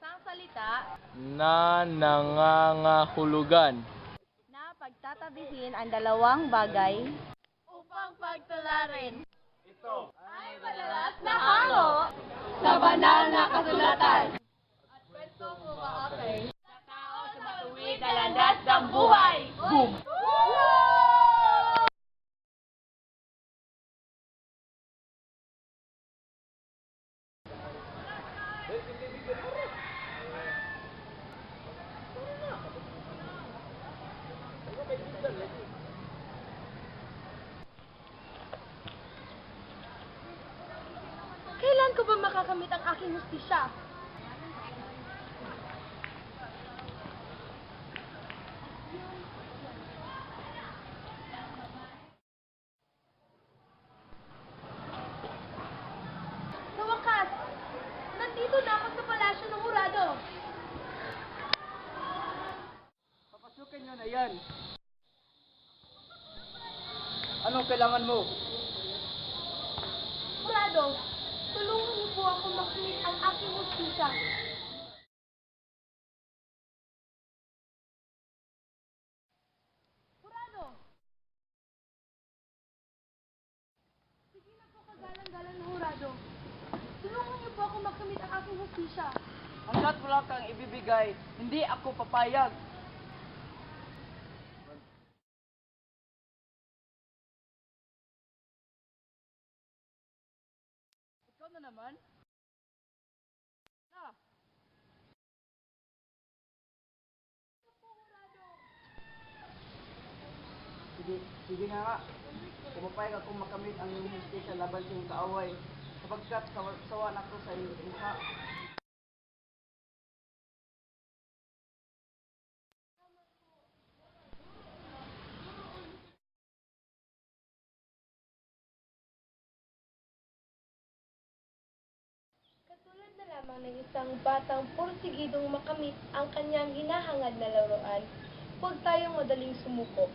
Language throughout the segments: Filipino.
Isang salita na nangangahulugan. na pagtatabihin ang dalawang bagay upang pagtularin. Ito ay madalas na hango sa banal na kasulatan. At pwesto bumaakay sa tao sa matuwid na landas ng buhay. Kailan ko ba makakamit ang aking hustisya? Sa wakas, nandito na sa palasyo ng Hurado. Papasukin nyo na yan. Anong kailangan mo? Hurado, tulungan niyo po ako makamit ang aking hustisya. Hurado! Sige na po kagalang-galang na. Tulungan niyo po ako makamit ang aking hustisya. Hanggat wala kang ibibigay, hindi ako papayag. Na naman? Na, Sige, sige nga nga. Pumapayag ako makamit ang iyong justisya laban sa iyong kaaway. Sapagkat sawa, sawa na ako sa iyong mukha. Lamang ng isang batang porsigidong makamit ang kanyang hinahangad na laruan, huwag tayong madaling sumuko.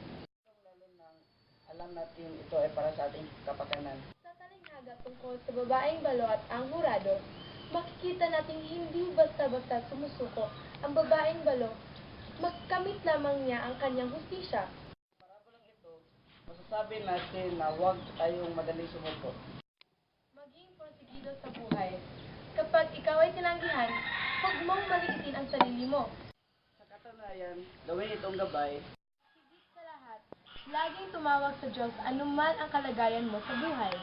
Alam natin ito ay para sa ating kapakanan. Sa talinghaga tungkol sa babaeng balo at ang hurado, makikita nating hindi basta-basta sumusuko ang babaeng balo. Magkamit lamang niya ang kanyang hustisya. Parabolang ito, masasabi natin na huwag tayong madaling sumuko. Maging porsigido sa buhay. Tinanggihan, huwag mong maliitin ang sarili mo. Sa katunayan, gawin itong gabay, Higit sa lahat, laging tumawag sa Diyos anuman ang kalagayan mo sa buhay.